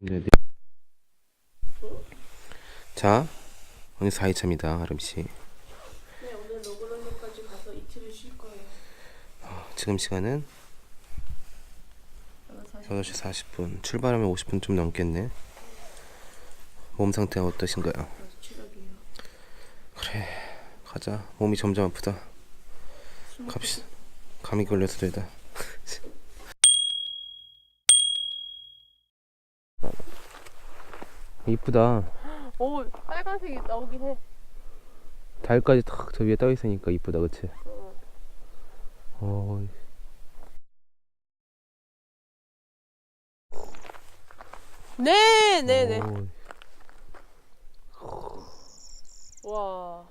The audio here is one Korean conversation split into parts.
네, 네. 자, 오늘 4일차입니다, 아름씨. 네, 오늘 로그런드까지 가서 이틀을 쉴 거예요. 어, 지금 시간은 8시 40분. 출발하면 50분 좀 넘겠네. 몸 상태 어떠신가요? 그래, 가자. 몸이 점점 아프다. 갑시다. 감기 걸려서 되다. 이쁘다. 오, 빨간색이 나오긴 해. 달까지 탁 저 위에 떠 있으니까 이쁘다, 그치? 어. 어, 네, 네, 네. 어, 와.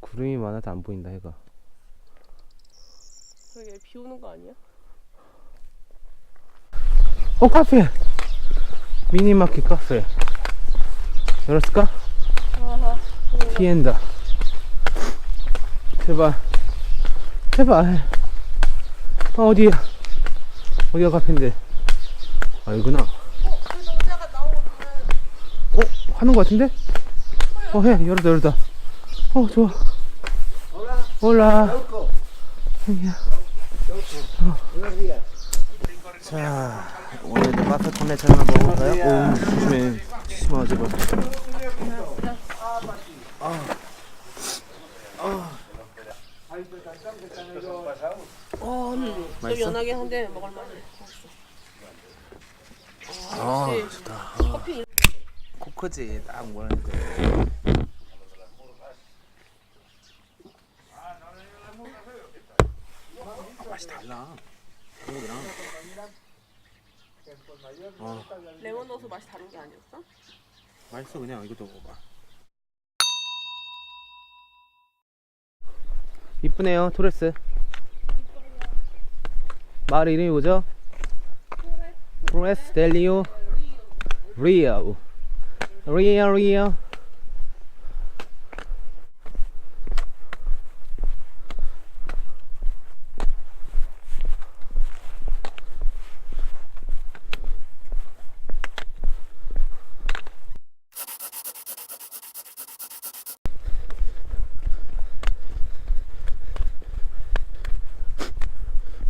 구름이 많아서 안 보인다, 해가. 그러게 비 오는 거 아니야? 어 카페. 미니마켓 카페. 열었을까? 아하. 티엔다. 제발. 제발. 아 어디야? 어디가 카페인데? 아 여기구나. 어, 그 남자가 나오면 어? 하는 거 같은데? 어 해. 열었다 열었다. 어 좋아. 올라. 여기야. 어. 자 오늘도 콘레차 하나 먹어볼까요? 오 조심해 심하지 마 어, 좀 맛있어? 연하게 한데 먹을만해. 아 좋다 커피 코코지 딱 뭐라는데 맛이 달라. 한국이랑 어 레몬 넣어서 맛이 다른 게 아니었어? 맛있어 그냥. 이것도 먹어봐. 이쁘네요 토레스. 마을 이름이 뭐죠? 토레스 델리오. 리오. 리오 리오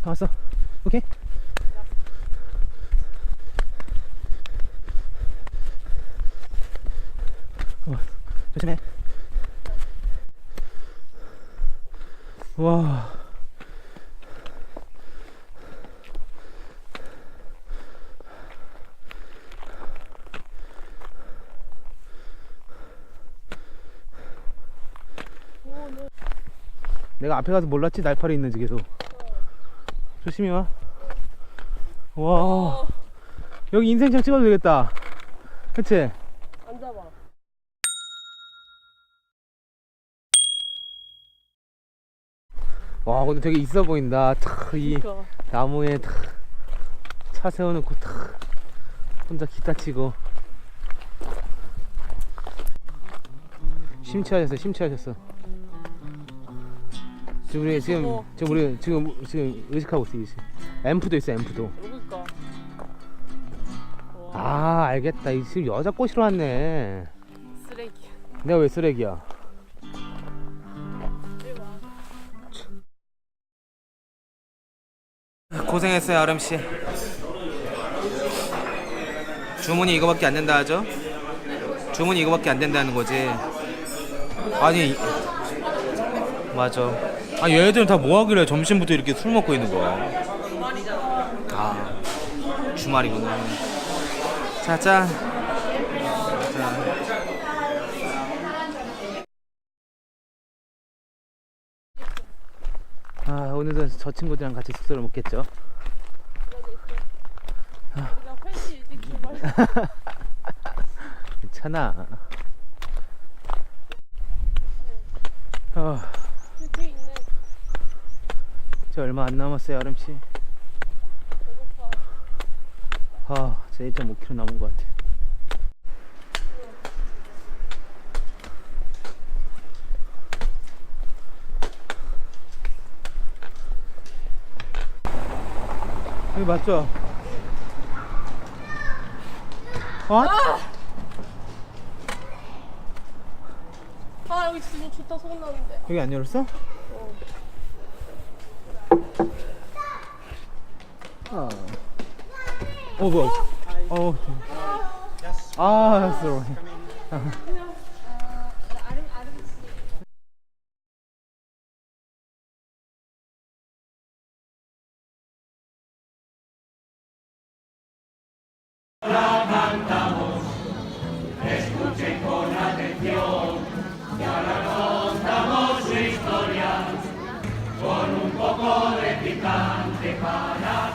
다 왔어. 오케이. 어, 조심해. 와. 내가 앞에 가서 몰랐지? 날파리 있는지 계속 조심히 와. 와, 어, 여기 인생샷 찍어도 되겠다. 그치? 앉아봐. 와, 근데 되게 있어 보인다. 탁, 이 그러니까. 나무에 탁, 차 세워놓고 탁, 혼자 기타 치고. 심취하셨어, 심취하셨어. 지금 우리, 지금, 뭐. 지금 우리, 지금, 지금 의식하고 있어, 의식. 앰프도 있어, 앰프도. 그러니까. 와, 아, 알겠다. 이 지금 여자 꼬시러 왔네. 쓰레기. 내가 왜 쓰레기야? 고생했어요 아름 씨. 주문이 이거밖에 안 된다 하죠? 주문이 이거밖에 안 된다는 거지. 아니 맞아. 아 얘네들은 다 뭐 하길래 점심부터 이렇게 술 먹고 있는 거야? 아 주말이구나. 자 짠. 자. 아 오늘도 저 친구들이랑 같이 숙소를 먹겠죠? 괜찮아. 아, 이렇게 있네. 이제 얼마 안 남았어요, 아름 씨. 배고파. 아, 제 1.5km 남은 것 같아. 여기 맞죠? 어? 아 여기 진짜 좋다 소문 나는데. 여기 안 열었어? 어. 아. 어 뭐야? 어. 아, 쓰러워. 아. 아. cante para